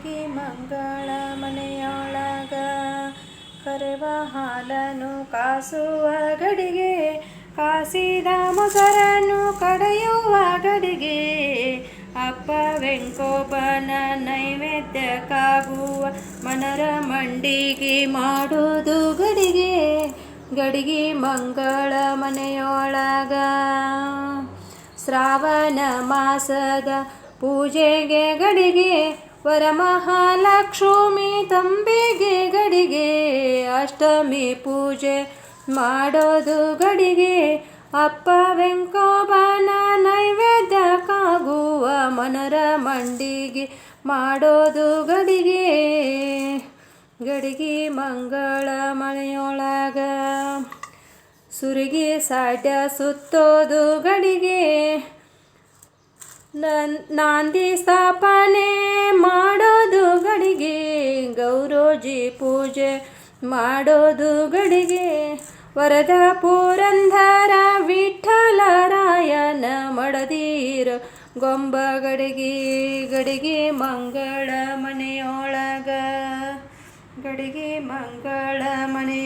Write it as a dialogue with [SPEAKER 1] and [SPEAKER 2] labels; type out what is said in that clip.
[SPEAKER 1] ಗಡಿಗೆ ಮಂಗಳ ಮನೆಯೊಳಗ ಕರೆವ ಹಾಲನು ಕಾಸುವ ಗಡಿಗೆ, ಕಾಸಿದ ಮೊಸರನ್ನು ಕಡೆಯುವ ಗಡಿಗೆ. ಅಪ್ಪ ವೆಂಕೋಪನ ನೈವೇದ್ಯಕ್ಕಾಗುವ ಮನರ ಮಂಡಿಗೆ ಮಾಡುವುದು ಗಡಿಗೆ ಗಡಿಗೆ ಮಂಗಳ ಮನೆಯೊಳಗ. ಶ್ರಾವಣ ಮಾಸದ ಪೂಜೆಗೆ ಗಡಿಗೆ ವರಮಹಾಲಕ್ಷ್ಮಿ ತಂಬಿಗೆ ಗಡಿಗೆ, ಅಷ್ಟಮಿ ಪೂಜೆ ಮಾಡೋದು ಗಡಿಗೆ. ಅಪ್ಪ ವೆಂಕೋಬನ ನೈವೇದ್ಯಕ್ಕಾಗುವ ಮನರ ಮಂಡಿಗೆ ಮಾಡೋದು ಗಡಿಗೆ. ಗಡಿಗೆ ಮಂಗಳ ಮನೆಯೊಳಗ ಸುರಿಗೆ ಸಾಡ್ಯ ಸುತ್ತೋದು ಗಡಿಗೆ. ನಾಂದಿ ಸ್ಥಾಪನೆ ಗೌರೋಜಿ ಪೂಜೆ ಮಾಡೋದು ಗಡಿಗೆ ವರದ ಪುರಂದರ ವಿಠಲರಾಯನ ಮಡದೀರ. ಗೊಂಬ ಗಡಿಗೆ ಗಡಿಗೆ ಮಂಗಳ ಮನೆಯೊಳಗ. ಗಡಿಗೆ ಮಂಗಳ ಮನೆಯೊಳಗ